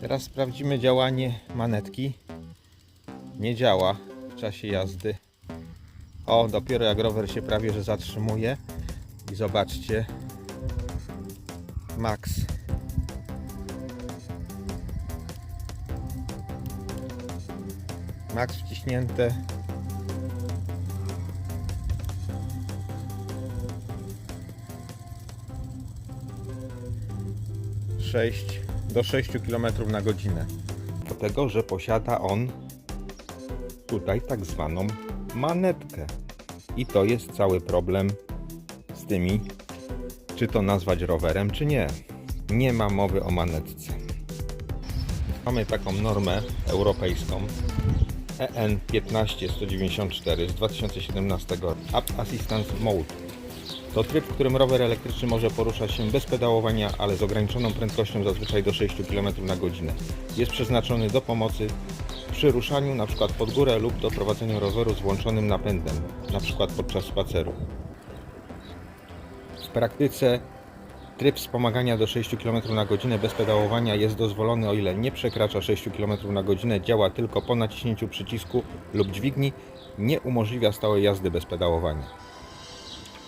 Teraz sprawdzimy działanie manetki. Nie działa w czasie jazdy. O, dopiero jak rower się prawie że zatrzymuje. I zobaczcie. Max. Max wciśnięte. Sześć do 6 km na godzinę. Dlatego, że posiada on tutaj tak zwaną manetkę. I to jest cały problem z tymi, czy to nazwać rowerem, czy nie. Nie ma mowy o manetce. Mamy taką normę europejską EN 15194 z 2017 roku. Up Assistance Mode. To tryb, w którym rower elektryczny może poruszać się bez pedałowania, ale z ograniczoną prędkością zazwyczaj do 6 km na godzinę. Jest przeznaczony do pomocy przy ruszaniu, np. pod górę lub do prowadzenia roweru z włączonym napędem, np. podczas spaceru. W praktyce tryb wspomagania do 6 km na godzinę bez pedałowania jest dozwolony o ile nie przekracza 6 km na godzinę, działa tylko po naciśnięciu przycisku lub dźwigni, nie umożliwia stałej jazdy bez pedałowania.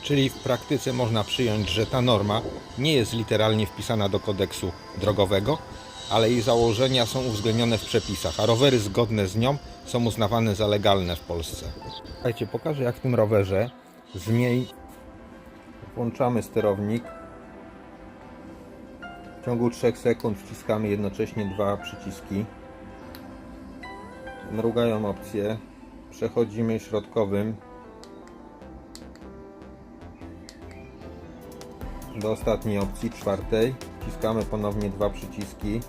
Czyli w praktyce można przyjąć, że ta norma nie jest literalnie wpisana do kodeksu drogowego, ale jej założenia są uwzględnione w przepisach, a rowery zgodne z nią są uznawane za legalne w Polsce. Słuchajcie, pokażę jak w tym rowerze zmień włączamy sterownik. W ciągu 3 sekund wciskamy jednocześnie dwa przyciski. Mrugają opcje. Przechodzimy środkowym do ostatniej opcji, czwartej. Wciskamy ponownie dwa przyciski.